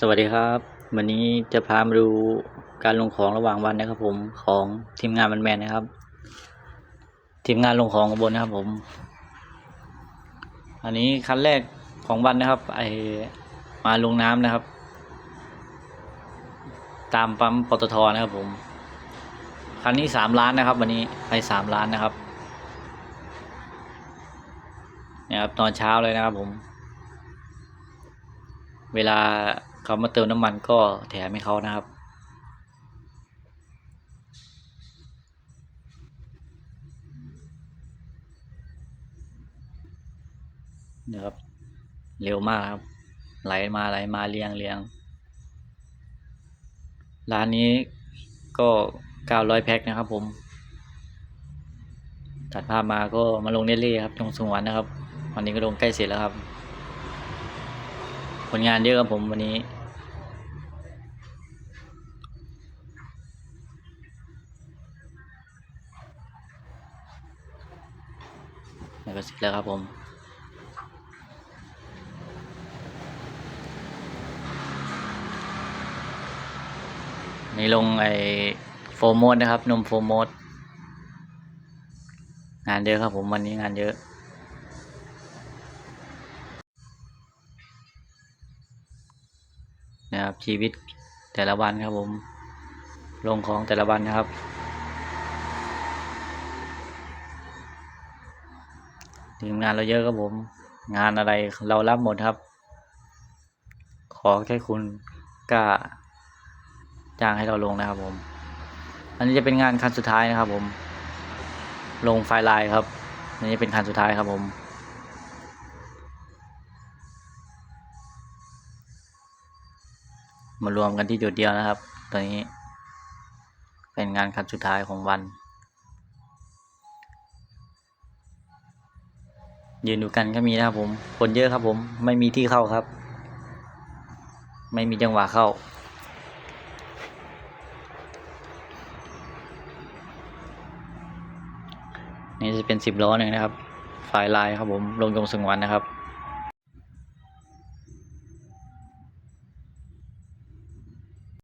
สวัสดีครับ วันนี้จะพามาดูการลงของระหว่างวันนะครับ ผมของทีมงานมันแมนนะครับ ทีมงานลงของข้างบนนะครับผม อันนี้คันแรกของวันนะครับ ไอมาลงน้ำนะครับ ตามปั๊มปตทนะครับผม คันนี้สามล้านนะครับ วันนี้ไปสามล้านนะครับเนี่ยครับตอนเช้าเลยนะครับผม เวลา เขามาเติมน้ำมันก็แถมให้เขานะครับนี่ยครับ เร็วมากครับ ไหลมาไหลมาเรียงเรียง ร้านนี้ก็เก้าร้อยแพ็คนะครับผมตัดภาพมาก็มาลงเนลลี่ครับตรงสงวนนะครับ วันนี้ก็ลงใกล้เสร็จแล้วครับ ผลงานเยอะครับผมวันนี้ แล้วก็เสร็จแล้วครับผมนี่ลงไอโฟโมดนะครับ นมโฟโมดงานเยอะครับผมวันนี้งานเยอะ นะครับชีวิตแต่ละวันครับผม ลงของแต่ละวันนะครับ ทีมงานเราเยอะครับผม งานอะไรเรารับหมดครับ ขอแค่คุณกล้าจ้างให้เราลงนะครับผม อันนี้จะเป็นงานคันสุดท้ายนะครับผม ลงไฟล์ไลน์ครับ อันนี้จะเป็นคันสุดท้ายครับผมมารวมกันที่จุดเดียวนะครับ ตอนนี้เป็นงานคันสุดท้ายของวัน ยืนดูกันก็มีนะครับผม คนเยอะครับผม ไม่มีที่เข้าครับ ไม่มีจังหวะเข้า นี่จะเป็นสิบล้อหนึ่งนะครับไฟล์ไลายครับผม ลงยงสงวันนะครับ